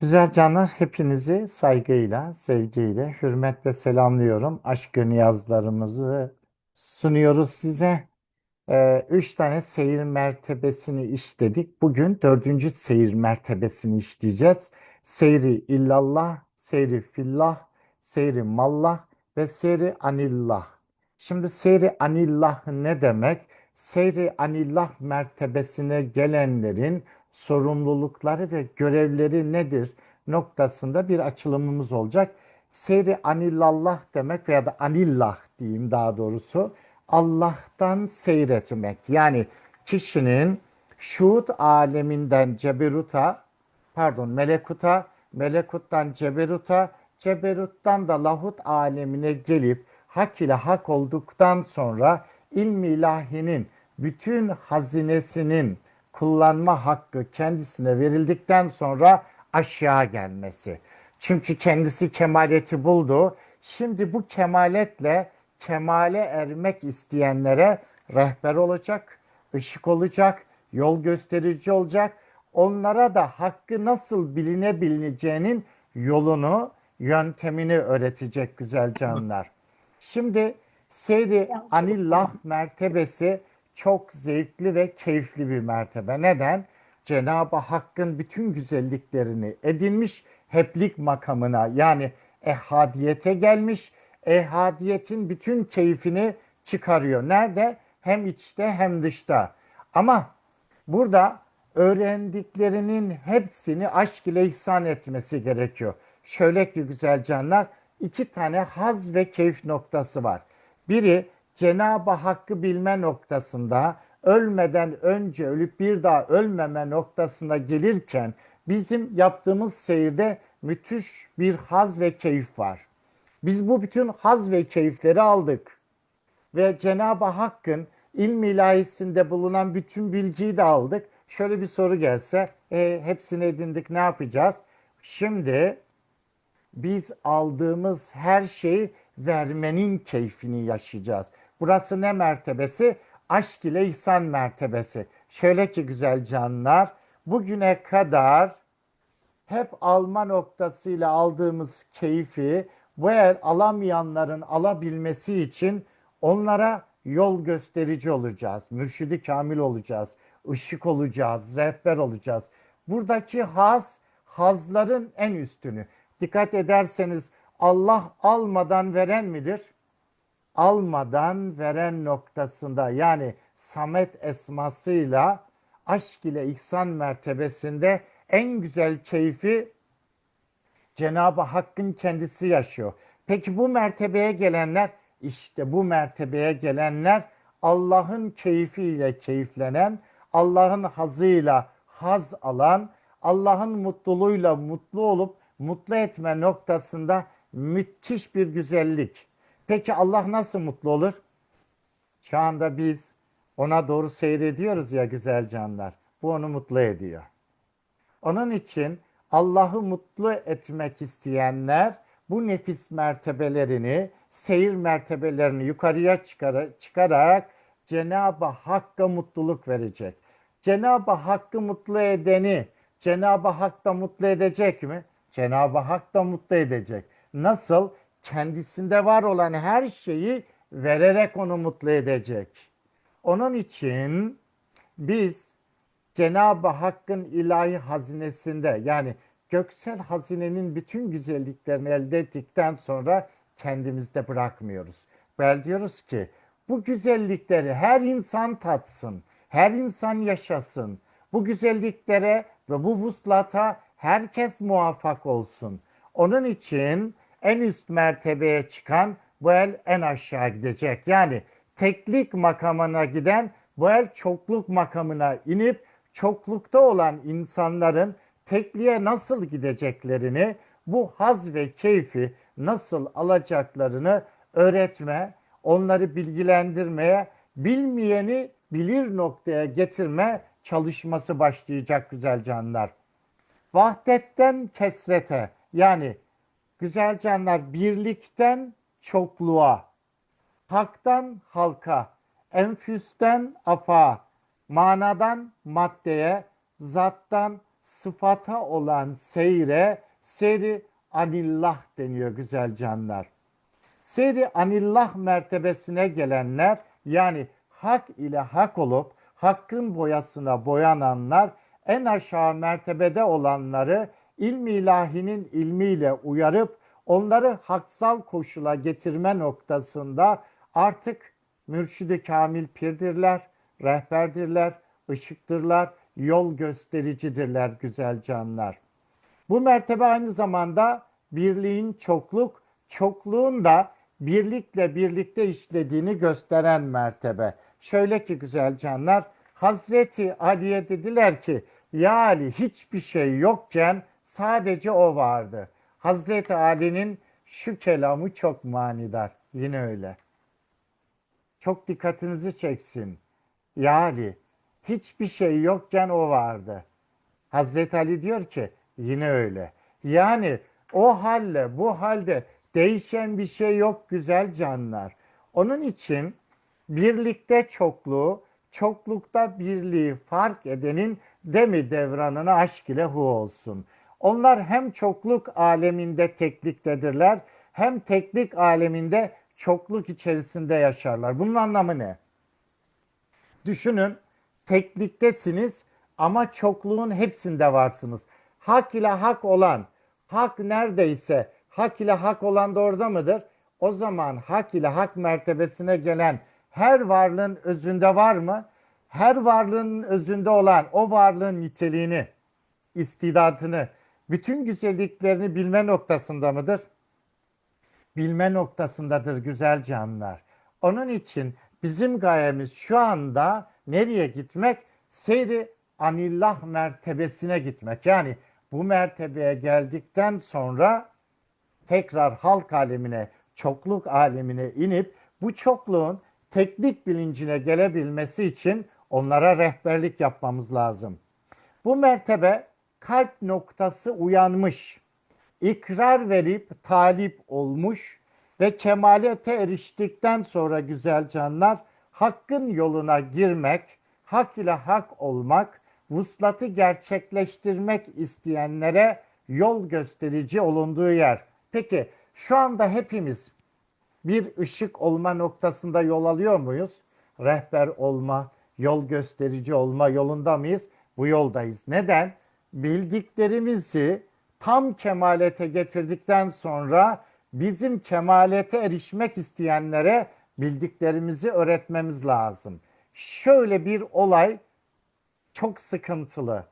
Güzel canlar, hepinizi saygıyla, sevgiyle, hürmetle selamlıyorum. Aşk-ı niyazlarımızı sunuyoruz size. Ee, üç tane seyir mertebesini işledik. Bugün dördüncü seyir mertebesini işleyeceğiz. Seyri illallah, seyri fillah, seyri mallah ve seyri anillah. Şimdi seyri anillah ne demek? Seyri anillah mertebesine gelenlerin sorumlulukları ve görevleri nedir noktasında bir açılımımız olacak. Seyri anillallah demek veya da anillah diyeyim daha doğrusu. Allah'tan seyretmek. Yani kişinin şuhud aleminden ceberuta, pardon melekuta, melekuttan ceberuta, ceberuttan da lahut alemine gelip hak ile hak olduktan sonra ilmi ilahinin bütün hazinesinin kullanma hakkı kendisine verildikten sonra aşağı gelmesi. Çünkü kendisi kemaleti buldu. Şimdi bu kemaletle kemale ermek isteyenlere rehber olacak, ışık olacak, yol gösterici olacak. Onlara da hakkı nasıl bilinebileceğinin yolunu, yöntemini öğretecek güzel canlar. Şimdi seyri anillah mertebesi çok zevkli ve keyifli bir mertebe. Neden? Cenab-ı Hakk'ın bütün güzelliklerini edinmiş, heplik makamına yani ehadiyete gelmiş, ehadiyetin bütün keyfini çıkarıyor. Nerede? Hem içte hem dışta. Ama burada öğrendiklerinin hepsini aşk ile ihsan etmesi gerekiyor. Şöyle ki güzel canlar, iki tane haz ve keyif noktası var. Biri Cenab-ı Hakk'ı bilme noktasında ölmeden önce ölüp bir daha ölmeme noktasına gelirken bizim yaptığımız seyirde müthiş bir haz ve keyif var. Biz bu bütün haz ve keyifleri aldık. Ve Cenab-ı Hakk'ın ilmi ilahisinde bulunan bütün bilgiyi de aldık. Şöyle bir soru gelse, e, hepsini edindik ne yapacağız? Şimdi biz aldığımız her şeyi vermenin keyfini yaşayacağız. Burası ne mertebesi? Aşk ile ihsan mertebesi. Şöyle ki güzel canlar, bugüne kadar hep alma noktasıyla aldığımız keyfi bu el alamayanların alabilmesi için onlara yol gösterici olacağız. Mürşidi kamil olacağız. ışık olacağız. Rehber olacağız. Buradaki haz, hazların en üstünü. Dikkat ederseniz Allah almadan veren midir? Almadan veren noktasında yani Samet esmasıyla aşk ile ihsan mertebesinde en güzel keyfi Cenab-ı Hakk'ın kendisi yaşıyor. Peki bu mertebeye gelenler işte bu mertebeye gelenler Allah'ın keyfiyle keyiflenen, Allah'ın hazıyla haz alan, Allah'ın mutluluğuyla mutlu olup mutlu etme noktasında müthiş bir güzellik. Peki Allah nasıl mutlu olur? Şu anda biz ona doğru seyrediyoruz ya güzel canlar. Bu onu mutlu ediyor. Onun için Allah'ı mutlu etmek isteyenler bu nefis mertebelerini, seyir mertebelerini yukarıya çıkararak Cenab-ı Hakk'a mutluluk verecek. Cenab-ı Hakk'ı mutlu edeni Cenab-ı Hak da mutlu edecek mi? Cenab-ı Hak da mutlu edecek. Nasıl? Kendisinde var olan her şeyi vererek onu mutlu edecek. Onun için biz Cenab-ı Hakk'ın ilahi hazinesinde yani göksel hazinenin bütün güzelliklerini elde ettikten sonra kendimizde bırakmıyoruz. Bel diyoruz ki bu güzellikleri her insan tatsın, her insan yaşasın. Bu güzelliklere ve bu vuslata herkes muvaffak olsun. Onun için en üst mertebeye çıkan bu el en aşağı gidecek. Yani teklik makamına giden bu el çokluk makamına inip çoklukta olan insanların tekliğe nasıl gideceklerini, bu haz ve keyfi nasıl alacaklarını öğretme, onları bilgilendirmeye, bilmeyeni bilir noktaya getirme çalışması başlayacak güzel canlar. Vahdetten kesrete yani güzel canlar birlikten çokluğa, haktan halka, enfüsten afa, manadan maddeye, zattan sıfata olan seyre seyri anillah deniyor güzel canlar. Seyri anillah mertebesine gelenler yani hak ile hak olup hakkın boyasına boyananlar en aşağı mertebede olanları ilmi ilahinin ilmiyle uyarıp onları haksal koşula getirme noktasında artık mürşidi kamil pirdirler, rehberdirler, ışıktırlar, yol göstericidirler güzel canlar. Bu mertebe aynı zamanda birliğin çokluk, çokluğun da birlikle birlikte işlediğini gösteren mertebe. Şöyle ki güzel canlar, Hazreti Ali'ye dediler ki, ya Ali hiçbir şey yokken sadece o vardı. Hazreti Ali'nin şu kelamı çok manidar. Yine öyle. Çok dikkatinizi çeksin. Ya Ali hiçbir şey yokken o vardı. Hazreti Ali diyor ki yine öyle. Yani o halle bu halde değişen bir şey yok güzel canlar. Onun için birlikte çokluğu, çoklukta birliği fark edenin demi devranına aşk ile hu olsun. Onlar hem çokluk aleminde tekliktedirler hem teklik aleminde çokluk içerisinde yaşarlar. Bunun anlamı ne? Düşünün tekliktesiniz ama çokluğun hepsinde varsınız. Hak ile hak olan, hak neredeyse hak ile hak olan da orada mıdır? O zaman hak ile hak mertebesine gelen her varlığın özünde var mı? Her varlığın özünde olan o varlığın niteliğini, istidadını, bütün güzelliklerini bilme noktasında mıdır? Bilme noktasındadır güzel canlar. Onun için bizim gayemiz şu anda nereye gitmek? Seyri anillah mertebesine gitmek. Yani bu mertebeye geldikten sonra tekrar halk alemine, çokluk alemine inip bu çokluğun teknik bilincine gelebilmesi için onlara rehberlik yapmamız lazım. Bu mertebe kalp noktası uyanmış, ikrar verip talip olmuş ve kemalete eriştikten sonra güzel canlar hakkın yoluna girmek, hak ile hak olmak, vuslatı gerçekleştirmek isteyenlere yol gösterici olunduğu yer. Peki şu anda hepimiz bir ışık olma noktasında yol alıyor muyuz? Rehber olma, yol gösterici olma yolunda mıyız? Bu yoldayız. Neden? Bildiklerimizi tam kemalete getirdikten sonra bizim kemalete erişmek isteyenlere bildiklerimizi öğretmemiz lazım. Şöyle bir olay çok sıkıntılı.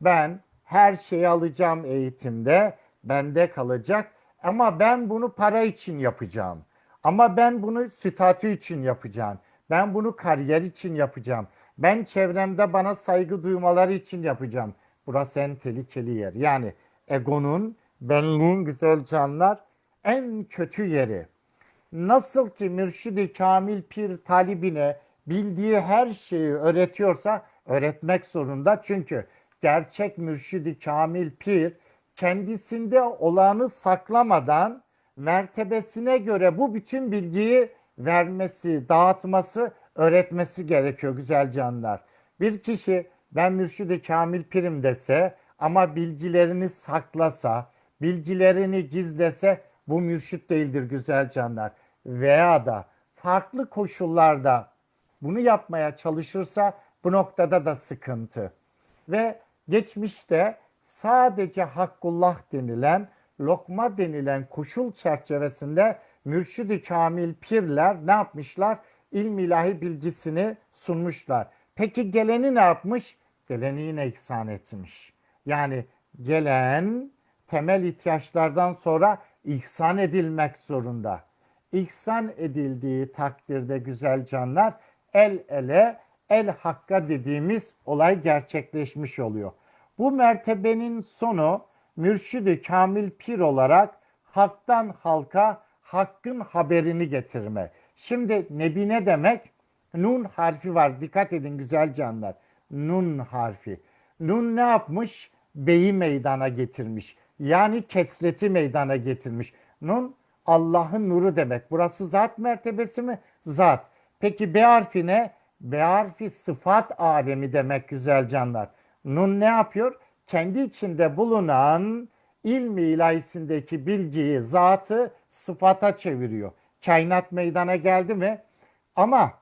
Ben her şeyi alacağım eğitimde, bende kalacak ama ben bunu para için yapacağım. Ama ben bunu statü için yapacağım. Ben bunu kariyer için yapacağım. Ben çevremde bana saygı duymaları için yapacağım. Burası en tehlikeli yer. Yani egonun, benliğin güzel canlar en kötü yeri. Nasıl ki mürşidi kamil pir talibine bildiği her şeyi öğretiyorsa öğretmek zorunda. Çünkü gerçek mürşidi kamil pir kendisinde olanı saklamadan mertebesine göre bu bütün bilgiyi vermesi, dağıtması, öğretmesi gerekiyor güzel canlar. Bir kişi ben mürşidi kamil pirim dese ama bilgilerini saklasa, bilgilerini gizlese bu mürşit değildir güzel canlar. Veya da farklı koşullarda bunu yapmaya çalışırsa bu noktada da sıkıntı. Ve geçmişte sadece Hakkullah denilen, lokma denilen koşul çerçevesinde mürşidi kamil pirler ne yapmışlar? İlm ilahi bilgisini sunmuşlar. Peki geleni ne yapmış? Geleni yine ihsan etmiş. Yani gelen temel ihtiyaçlardan sonra ihsan edilmek zorunda. İhsan edildiği takdirde güzel canlar el ele el hakka dediğimiz olay gerçekleşmiş oluyor. Bu mertebenin sonu mürşidi kamil pir olarak haktan halka hakkın haberini getirme. Şimdi nebi ne demek? Nun harfi var. Dikkat edin güzel canlar. Nun harfi. Nun ne yapmış? Beyi meydana getirmiş. Yani kesreti meydana getirmiş. Nun Allah'ın nuru demek. Burası zat mertebesi mi? Zat. Peki B harfi ne? B harfi sıfat alemi demek güzel canlar. Nun ne yapıyor? kendi içinde bulunan ilmi ilahisindeki bilgiyi, zatı sıfata çeviriyor. Kainat meydana geldi mi? Ama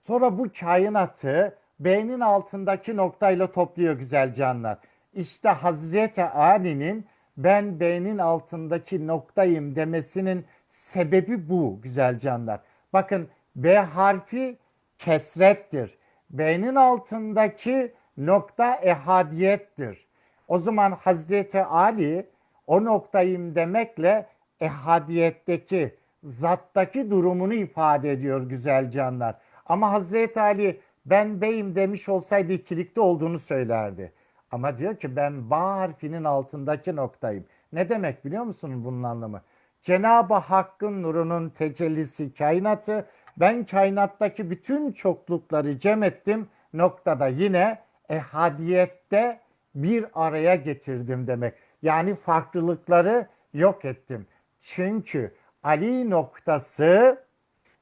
Sonra bu kainatı beynin altındaki noktayla topluyor güzel canlar. İşte Hazreti Ali'nin ben beynin altındaki noktayım demesinin sebebi bu güzel canlar. Bakın B harfi kesrettir. Beynin altındaki nokta ehadiyettir. O zaman Hazreti Ali o noktayım demekle ehadiyetteki, zattaki durumunu ifade ediyor güzel canlar. Ama Hazreti Ali ben beyim demiş olsaydı ikilikte olduğunu söylerdi. Ama diyor ki ben ba harfinin altındaki noktayım. Ne demek biliyor musunuz bunun anlamı? Cenab-ı Hakk'ın nurunun tecellisi kainatı. Ben kainattaki bütün çoklukları cem ettim. Noktada yine ehadiyette bir araya getirdim demek. Yani farklılıkları yok ettim. Çünkü Ali noktası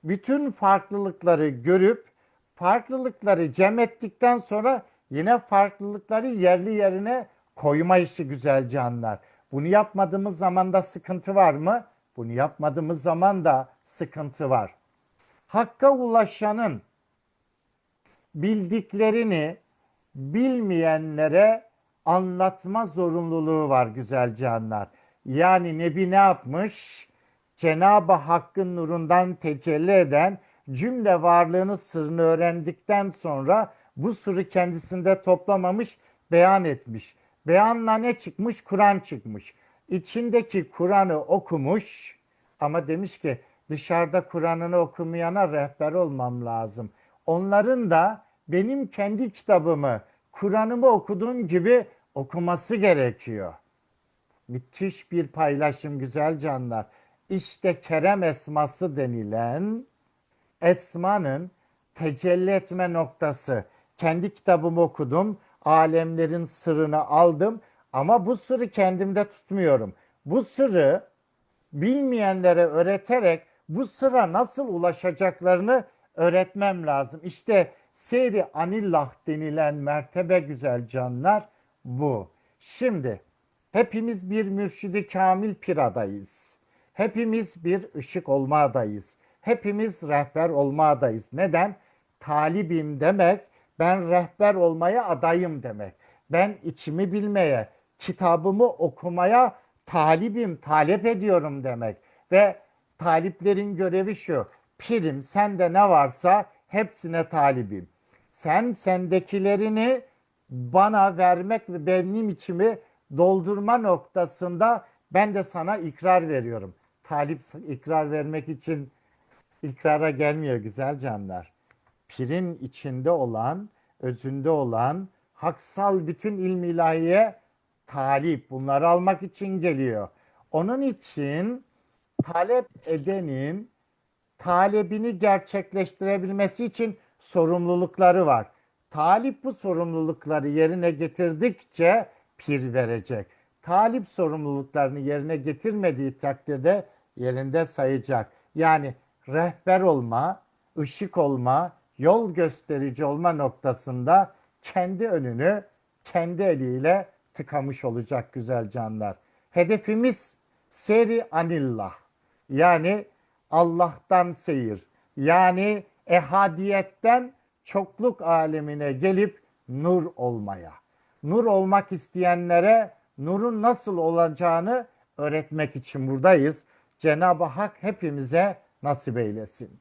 bütün farklılıkları görüp farklılıkları cem ettikten sonra yine farklılıkları yerli yerine koyma işi güzel canlar. Bunu yapmadığımız zaman da sıkıntı var mı? Bunu yapmadığımız zaman da sıkıntı var. Hakka ulaşanın bildiklerini bilmeyenlere anlatma zorunluluğu var güzel canlar. Yani Nebi ne yapmış? Cenab-ı Hakk'ın nurundan tecelli eden cümle varlığını sırrını öğrendikten sonra bu sırrı kendisinde toplamamış, beyan etmiş. Beyanla ne çıkmış? Kur'an çıkmış. İçindeki Kur'an'ı okumuş ama demiş ki dışarıda Kur'an'ını okumayana rehber olmam lazım. Onların da benim kendi kitabımı, Kur'an'ımı okuduğum gibi okuması gerekiyor. Müthiş bir paylaşım güzel canlar. İşte Kerem esması denilen esmanın tecelli etme noktası. Kendi kitabımı okudum, alemlerin sırrını aldım ama bu sırrı kendimde tutmuyorum. Bu sırrı bilmeyenlere öğreterek bu sıra nasıl ulaşacaklarını öğretmem lazım. İşte seyri anillah denilen mertebe güzel canlar bu. Şimdi hepimiz bir mürşidi kamil piradayız. Hepimiz bir ışık olma adayız. Hepimiz rehber olma adayız. Neden? Talibim demek ben rehber olmaya adayım demek. Ben içimi bilmeye, kitabımı okumaya talibim, talep ediyorum demek. Ve taliplerin görevi şu. Pirim sende ne varsa hepsine talibim. Sen sendekilerini bana vermek ve benim içimi doldurma noktasında ben de sana ikrar veriyorum. Talip ikrar vermek için ikrara gelmiyor güzel canlar. Pirin içinde olan, özünde olan, haksal bütün ilmi ilahiye talip. Bunları almak için geliyor. Onun için talep edenin talebini gerçekleştirebilmesi için sorumlulukları var. Talip bu sorumlulukları yerine getirdikçe pir verecek. Talip sorumluluklarını yerine getirmediği takdirde yerinde sayacak. Yani rehber olma, ışık olma, yol gösterici olma noktasında kendi önünü kendi eliyle tıkamış olacak güzel canlar. Hedefimiz seri anillah. Yani Allah'tan seyir. Yani ehadiyetten çokluk alemine gelip nur olmaya. Nur olmak isteyenlere nurun nasıl olacağını öğretmek için buradayız. Cenab-ı Hak hepimize nasip eylesin.